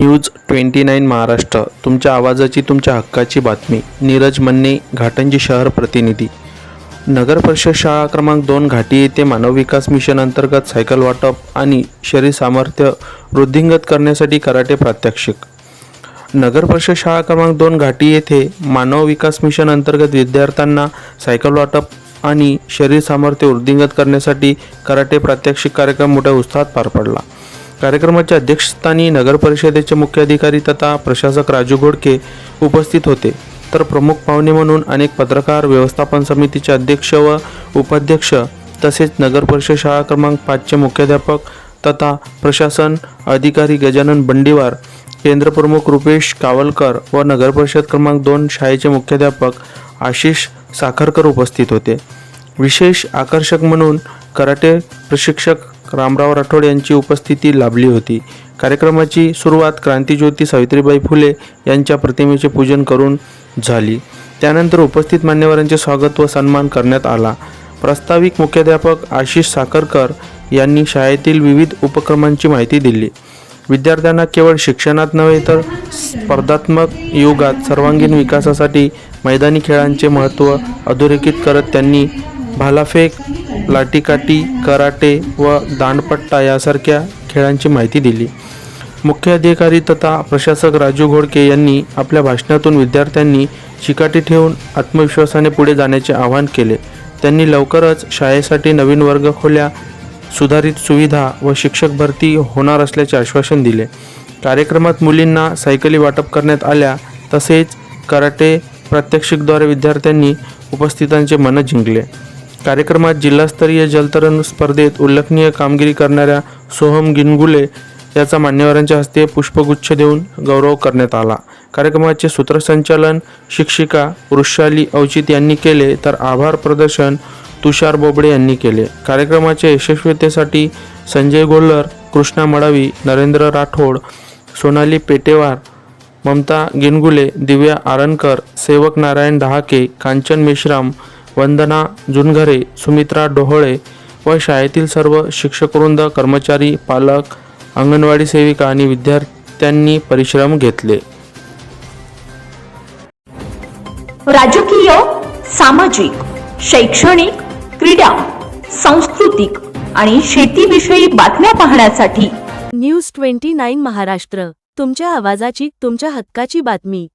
News twenty nine Maharashtra. तुमच्या आवाजाची तुमच्या हक्काची बातमी. नीरज मन्ने घाटंजी शहर प्रतिनिधी. नगर परिषद शाळा क्रमांक दोन घाटी येथे मानव विकास मिशन अंतर्गत सायकल वाटप आणि शरीर सामर्थ्य वृद्धिंगत करण्यासाठी कराटे प्रात्यक्षिक. नगर परिषद शाळा क्रमांक दोन घाटी येथे मानव विकास मिशन अंतर्गत विद्यार्थ्यांना सायकल वाटप आणि शरीर सामर्थ्य वृद्धिंगत करण्यासाठी कराटे प्रात्यक्षिक कार्यक्रम मोठ्या उत्साहात पार पडला. कार्यक्रमाच्या अध्यक्षस्थानी नगर परिषदेचे मुख्याधिकारी तथा प्रशासक राजू घोडके उपस्थित होते. तर प्रमुख पाहुणे म्हणून अनेक पत्रकार व्यवस्थापन समितीचे अध्यक्ष व उपाध्यक्ष तसेच नगर परिषद शाळा क्रमांक पाचचे मुख्याध्यापक तथा प्रशासन अधिकारी गजानन बंडीवार केंद्रप्रमुख रुपेश कावलकर व नगर परिषद क्रमांक दोन शाळेचे मुख्याध्यापक आशिष साखरकर उपस्थित होते. विशेष आकर्षक म्हणून कराटे प्रशिक्षक रामराव राठोड यांची उपस्थिती लाभली होती. कार्यक्रमाची सुरुवात क्रांतीज्योती सावित्रीबाई फुले यांच्या प्रतिमेचे पूजन करून झाली. त्यानंतर उपस्थित मान्यवरांचे स्वागत व सन्मान करण्यात आला. प्रास्ताविक मुख्याध्यापक आशिष साखरकर यांनी शाळेतील विविध उपक्रमांची माहिती दिली. विद्यार्थ्यांना केवळ शिक्षणात नव्हे तर स्पर्धात्मक युगात सर्वांगीण विकासासाठी मैदानी खेळांचे महत्त्व अधोरेखित करत त्यांनी भालाफेक लाटीकाटी कराटे व दांडपट्टा यासारख्या खेळांची माहिती दिली. मुख्य अधिकारी तथा प्रशासक राजू घोडके यांनी आपल्या भाषणातून विद्यार्थ्यांनी चिकाटी ठेवून आत्मविश्वासाने पुढे जाण्याचे आवाहन केले. त्यांनी लवकरच शाळेसाठी नवीन वर्ग खोल्या सुधारित सुविधा व शिक्षक भरती होणार असल्याचे आश्वासन दिले. कार्यक्रमात मुलींना सायकली वाटप करण्यात आल्या तसेच कराटे प्रात्यक्षिकद्वारे विद्यार्थ्यांनी उपस्थितांचे मन जिंकले. कार्यक्रमात जिल्हास्तरीय जलतरण स्पर्धेत उल्लेखनीय कामगिरी करणाऱ्या सोहम गिनगुले याचा मान्यवरांच्या हस्ते पुष्पगुच्छ देऊन गौरव करण्यात आला. कार्यक्रमाचे सूत्रसंचालन शिक्षिका वृषाली औचित यांनी केले तर आभार प्रदर्शन तुषार बोबडे यांनी केले. कार्यक्रमाच्या यशस्वीतेसाठी संजय गोल्लर कृष्णा मडावी नरेंद्र राठोड सोनाली पेटेवार ममता गिनगुले दिव्या आरणकर सेवक नारायण डहाके कांचन मेश्राम वंदना जुनघरे सुमित्रा डोहळे व शाळेतील सर्व शिक्षकवृंद कर्मचारी पालक अंगणवाडी सेविका आणि विद्यार्थ्यांनी परिश्रम घेतले. राजकीय सामाजिक शैक्षणिक क्रीडा सांस्कृतिक आणि शेतीविषयी बातम्या पाहण्यासाठी न्यूज ट्वेंटी नाईन महाराष्ट्र. तुमच्या आवाजाची तुमच्या हक्काची बातमी.